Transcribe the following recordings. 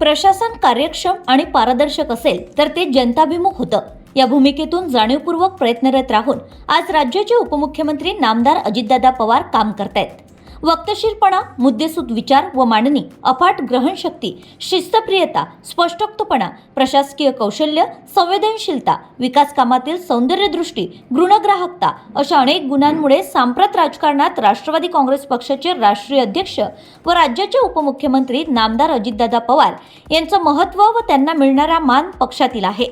प्रशासन कार्यक्षम आणि पारदर्शक असेल तर ते जनताभिमुख होतं. या भूमिकेतून जाणीवपूर्वक प्रयत्नरत राहून आज राज्याचे उपमुख्यमंत्री नामदार अजितदादा पवार काम करतायत. वक्तशीरपणा मुद्देसूद विचार व मांडणी अफाट ग्रहणशक्ती शिस्तप्रियता स्पष्टोक्तपणा प्रशासकीय कौशल्य संवेदनशीलता विकास कामातील सौंदर्यदृष्टी गुणग्राहकता अशा अनेक गुणांमुळे सांप्रत राजकारणात राष्ट्रवादी काँग्रेस पक्षाचे राष्ट्रीय अध्यक्ष व राज्याचे उपमुख्यमंत्री नामदार अजितदादा पवार यांचं महत्त्व व त्यांना मिळणारा मान पक्षातील आहे.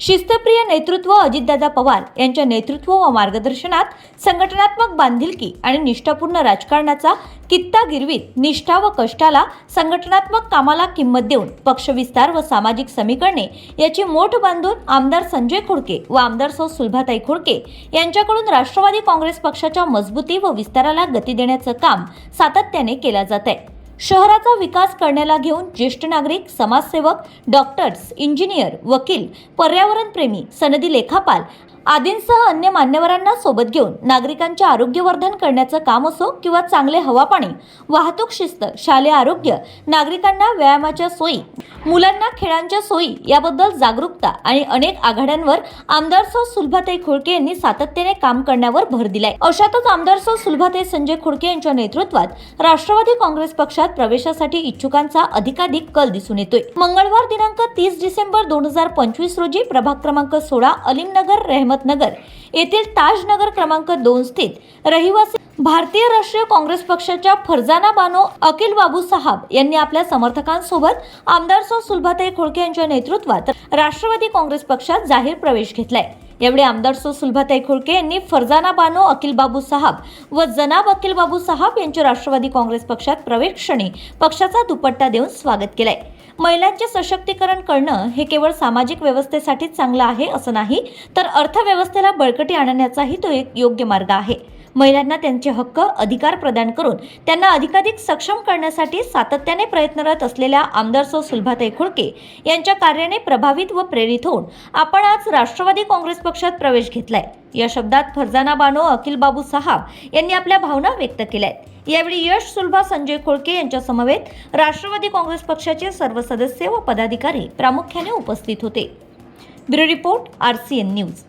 शिस्तप्रिय नेतृत्व अजितदादा पवार यांच्या नेतृत्व व मार्गदर्शनात संघटनात्मक बांधिलकी आणि निष्ठापूर्ण राजकारणाचा कित्ता गिरवीत निष्ठा व कष्टाला संघटनात्मक कामाला किंमत देऊन पक्षविस्तार व सामाजिक समीकरणे याची मोठ बांधून आमदार संजय खोडके व आमदार सौ सुलभाताई खोडके यांच्याकडून राष्ट्रवादी काँग्रेस पक्षाच्या मजबूती व विस्ताराला गती देण्याचं काम सातत्याने केलं जात आहे शहराचा विकास करण्याला घेऊन ज्येष्ठ नागरिक समाजसेवक डॉक्टर्स इंजिनियर वकील पर्यावरणप्रेमी सनदी लेखापाल आदींसह अन्य मान्यवरांना सोबत घेऊन नागरिकांचे आरोग्यवर्धन करण्याचं काम असो किंवा चांगले हवापाणी वाहतूक शिस्त शालेय आरोग्य नागरिकांना व्यायामाच्या सोयी मुलांना खेळांच्या सोयी याबद्दल जागरूकता आणि अनेक आघाड्यांवर आमदार सौ सुलभाताई खोडके यांनी सातत्याने काम करण्यावर भर दिलाय. अशातच आमदार सौ सुलभाताई संजय खोडके यांच्या नेतृत्वात राष्ट्रवादी काँग्रेस पक्षात प्रवेशासाठी इच्छुकांचा अधिकाधिक कल दिसून येतोय. मंगळवार दिनांक तीस डिसेंबर दोन हजार पंचवीस रोजी प्रभाग क्रमांक सोळा अलीमनगर रहमतनगर येथील ताजनगर क्रमांक दोन स्थित रहिवासी भारतीय राष्ट्रीय काँग्रेस पक्षाच्या फरजाना बानो अखिल बाबू साहब यांनी आपल्या समर्थकांसोबत आमदार सौ सुलभाताई खोडके यांच्या नेतृत्वात राष्ट्रवादी काँग्रेस पक्षात जाहीर प्रवेश घेतलाय. यावेळी आमदार सो सुलभाताई खोडके यांनी फरजाना बानो अखिल बाबू साहब व जनाब अखिल बाबू साहब यांचे राष्ट्रवादी काँग्रेस पक्षात प्रवेश क्षणी पक्षाचा दुपट्टा देऊन स्वागत केलंय. महिलांचे सशक्तीकरण करणं हे केवळ सामाजिक व्यवस्थेसाठीच चांगलं आहे असं नाही तर अर्थव्यवस्थेला बळकटी आणण्याचाही तो एक योग्य मार्ग आहे. महिलांना त्यांचे हक्क अधिकार प्रदान करून त्यांना अधिकाधिक सक्षम करण्यासाठी सातत्याने प्रयत्नरत असलेल्या आमदार सौ सुलभाताई खुळके यांच्या कार्याने प्रभावित व प्रेरित होऊन आपण आज राष्ट्रवादी काँग्रेस पक्षात प्रवेश घेतलाय. या शब्दात फरजाना बानो अखिल बाबू साहब यांनी आपल्या भावना व्यक्त केल्या आहेत यावेळी यश सुलभा संजय खोळके यांच्या समवेत राष्ट्रवादी काँग्रेस पक्षाचे सर्व सदस्य व पदाधिकारी प्रामुख्याने उपस्थित होते. Bureau report R C N news.